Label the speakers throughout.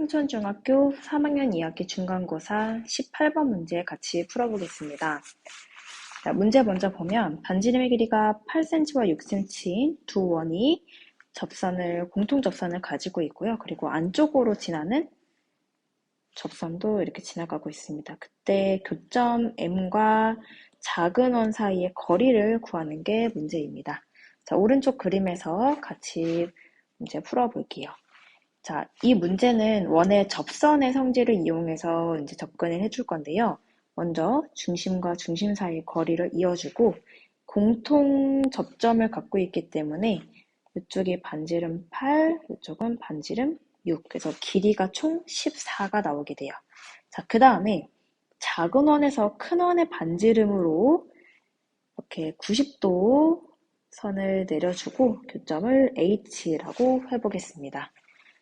Speaker 1: 평촌중학교 3학년 2학기 중간고사 18번 문제 같이 풀어보겠습니다. 자, 문제 먼저 보면 반지름의 길이가 8cm와 6cm인 두 원이 접선을 공통 접선을 가지고 있고요. 그리고 안쪽으로 지나는 접선도 이렇게 지나가고 있습니다. 그때 교점 M과 작은 원 사이의 거리를 구하는 게 문제입니다. 자, 오른쪽 그림에서 같이 문제 풀어볼게요. 자, 이 문제는 원의 접선의 성질을 이용해서 이제 접근을 해줄 건데요. 먼저 중심과 중심 사이의 거리를 이어주고 공통 접점을 갖고 있기 때문에 이쪽이 반지름 8, 이쪽은 반지름 6. 그래서 길이가 총 14가 나오게 돼요. 자, 그 다음에 작은 원에서 큰 원의 반지름으로 이렇게 90도 선을 내려주고 교점을 H라고 해보겠습니다.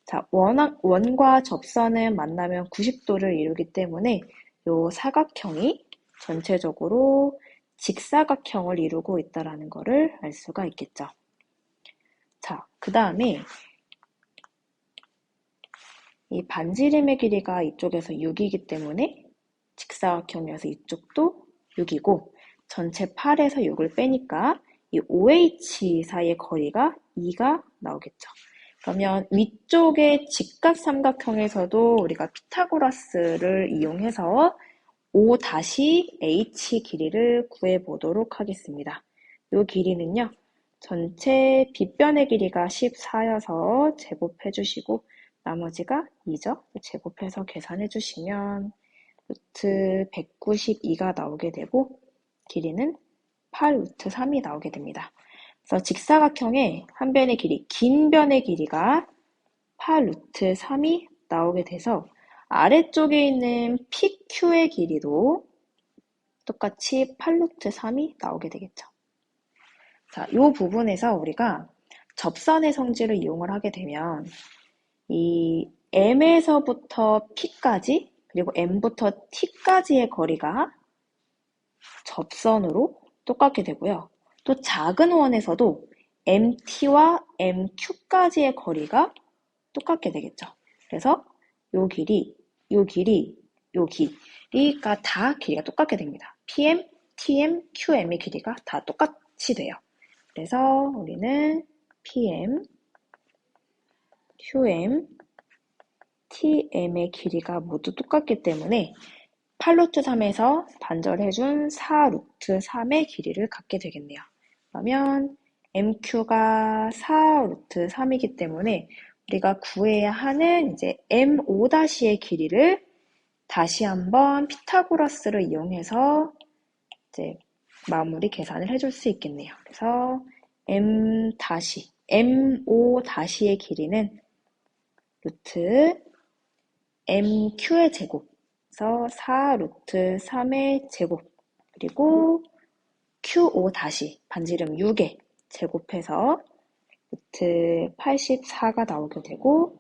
Speaker 1: 자, 원, 원과 접선을 만나면 90도를 이루기 때문에 이 사각형이 전체적으로 직사각형을 이루고 있다는 것을 알 수가 있겠죠. 자, 그 다음에 이 반지름의 길이가 이쪽에서 6이기 때문에 직사각형이어서 이쪽도 6이고 전체 8에서 6을 빼니까 이 OH 사이의 거리가 2가 나오겠죠. 그러면 위쪽의 직각 삼각형에서도 우리가 피타고라스를 이용해서 O-H 길이를 구해 보도록 하겠습니다. 이 길이는요. 전체 빗변의 길이가 14여서 제곱해 주시고 나머지가 2죠. 제곱해서 계산해 주시면 루트 192가 나오게 되고 길이는 8 루트 3이 나오게 됩니다. 그래서 직사각형의 한 변의 길이, 긴 변의 길이가 8 루트 3이 나오게 돼서 아래쪽에 있는 PQ의 길이도 똑같이 8 루트 3이 나오게 되겠죠. 자, 이 부분에서 우리가 접선의 성질을 이용을 하게 되면 이 M에서부터 P까지 그리고 M부터 T까지의 거리가 접선으로 똑같게 되고요. 또 작은 원에서도 MT와 MQ까지의 거리가 똑같게 되겠죠. 그래서 요 길이, 요 길이, 요 길이가 다 길이가 똑같게 됩니다. PM, TM, QM의 길이가 다 똑같이 돼요. 그래서 우리는 PM, QM, TM의 길이가 모두 똑같기 때문에 8루트 3에서 반절해준 4루트 3의 길이를 갖게 되겠네요. 그러면 MQ가 4 루트 3이기 때문에 우리가 구해야 하는 이제 M5-의 길이를 다시 한번 피타고라스를 이용해서 이제 마무리 계산을 해줄 수 있겠네요. 그래서 M 다시 M5 다시의 길이는 루트 MQ의 제곱, 그래서 4 루트 3의 제곱, 그리고 Q5 다시 반지름 6에 제곱해서 루트 84가 나오게 되고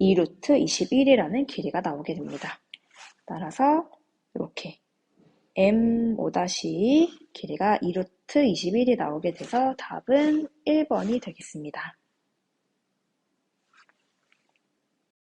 Speaker 1: 2루트 21이라는 길이가 나오게 됩니다. 따라서 이렇게 M5- 길이가 2루트 21이 나오게 돼서 답은 1번이 되겠습니다.